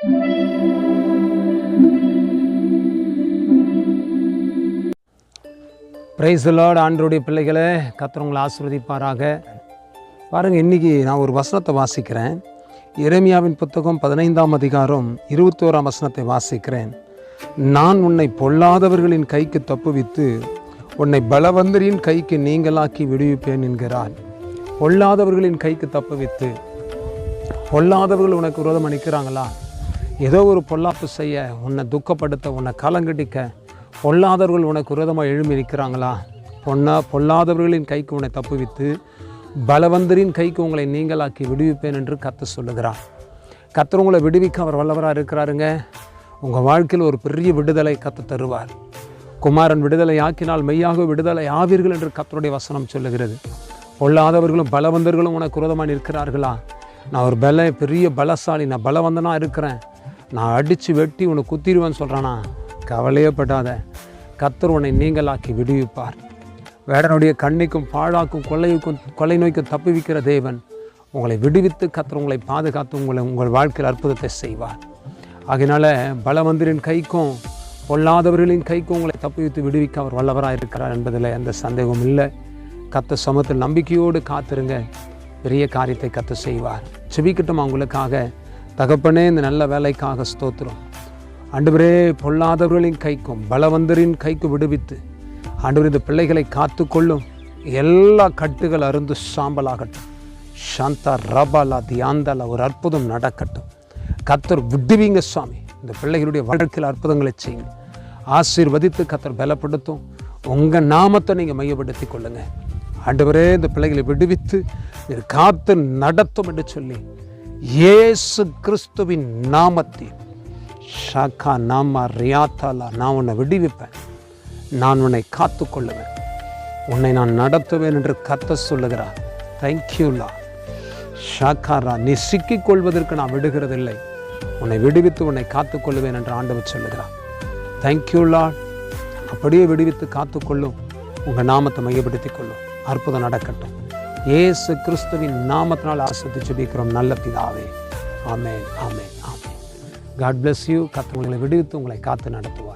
Price Lord ஆண்டருடைய பிள்ளைகளே கத்துறவங்களை ஆசிர்வதிப்பாராக ஆசீர்வதிப்பாராக. பாருங்கள் இன்றைக்கி நான் ஒரு வசனத்தை வாசிக்கிறேன். எரேமியாவின் புத்தகம் பதினைந்தாம் அதிகாரம் இருபத்தோராம் வசனத்தை வாசிக்கிறேன். நான் உன்னை பொல்லாதவர்களின் கைக்கு தப்புவித்து உன்னை பலவந்தரின் கைக்கு நீங்களாக்கி விடுவிப்பேன் என்கிறார். பொல்லாதவர்களின் கைக்கு தப்புவித்து பொல்லாதவர்கள் உனக்கு விரோதம் அணிக்கிறாங்களா ஏதோ ஒரு பொல்லாப்பு செய்ய உன்னை துக்கப்படுத்த உன்னை கலங்கடிக்க பொல்லாதவர்கள் உனக்கு விரோதமாக எழும்பி நிற்கிறாங்களா? பொன்னா பொல்லாதவர்களின் கைக்கு உன்னை தப்புவித்து பலவந்தரின் கைக்கு உங்களை நீங்களாக்கி விடுவிப்பேன் என்று கத்த சொல்லுகிறார். கத்தர் உங்களை விடுவிக்க அவர் வல்லவராக இருக்கிறாருங்க. உங்கள் வாழ்க்கையில் ஒரு பெரிய விடுதலை கத்த தருவார். குமாரன் விடுதலை ஆக்கினால் மெய்யாக விடுதலை ஆவீர்கள் என்று கத்தருடைய வசனம் சொல்லுகிறது. பொல்லாதவர்களும் பலவந்தர்களும் உனக்கு விரோதமாக நிற்கிறார்களா? நான் ஒரு பல பெரிய பலசாலி நான் பலவந்தனாக இருக்கிறேன். நான் அடித்து வெட்டி உன்னை குத்திடுவேன்னு சொல்கிறானா கவலையே பட்டாத கத்தர் உன்னை நீங்களாக்கி விடுவிப்பார். வேடனுடைய கண்ணிக்கும் பாழாக்கும் கொள்ளைக்கும் கொலை நோய்க்கும் தப்புவிக்கிற தேவன் உங்களை விடுவித்து கத்தர் உங்களை பாதுகாத்து உங்களை உங்கள் வாழ்க்கையில் அற்புதத்தை செய்வார். அதனால் பலவந்தரின் கைக்கும் பொல்லாதவர்களின் கைக்கும் உங்களை தப்புவித்து விடுவிக்க அவர் வல்லவராக இருக்கிறார் என்பதில் எந்த சந்தேகமும் இல்லை. கத்த சமத்தில் நம்பிக்கையோடு காத்திருங்க. பெரிய காரியத்தை கத்த செய்வார். செபிக்கட்டும் அவங்களுக்காக தகப்பனே இந்த நல்ல வேலைக்காக ஸ்தோத்திரம். ஆண்டவரே பொல்லாதவர்களின் கைக்கும் பலவந்தரின் கைக்கு விடுவித்து ஆண்டவர் இந்த பிள்ளைகளை காத்துக்கொள்ளும் எல்லா கட்டுகள் அருந்து சாம்பலாகட்டும். சாந்தா ரபாலா தியாந்தலா ஒரு அற்புதம் நடக்கட்டும். கத்தர் விடுவீங்க சுவாமி இந்த பிள்ளைகளுடைய வாழ்க்கையில் அற்புதங்களை செய்யுங்க. ஆசீர்வதித்து கத்தர் பலப்படுத்தும். உங்கள் நாமத்தை நீங்கள் மையப்படுத்தி கொள்ளுங்கள் ஆண்டவரே இந்த பிள்ளைகளை விடுவித்து காத்து நடத்தும் என்று சொல்லி இயேசு கிறிஸ்துவின் நாமத்தில். ஷாக்கா நாமா ரியாத்தாலா நான் உன்னை விடுவிப்பேன். நான் உன்னை காத்து கொள்ளுவேன் உன்னை நான் நடத்துவேன் என்று கத்த சொல்லுகிறார். தேங்க்யூலா ஷாக்காரா நீ சிக்கிக் கொள்வதற்கு நான் விடுகிறதில்லை. உன்னை விடுவித்து உன்னை காத்துக்கொள்ளுவேன் என்று ஆண்டவர் சொல்லுகிறார். தேங்க்யூலா அப்படியே விடுவித்து காத்துக்கொள்ளும். உங்கள் நாமத்தை மையப்படுத்திக் கொள்ளும். அற்புதம் நடக்கட்டும். இயேசு கிறிஸ்துவின் நாமத்தினால் ஆசிரித்து ஜெபிக்கிறோம். நல்ல பிதாவே. Amen amen amen. God bless you கத்தவங்களை விடுவித்து உங்களை காத்து நடத்துவோம்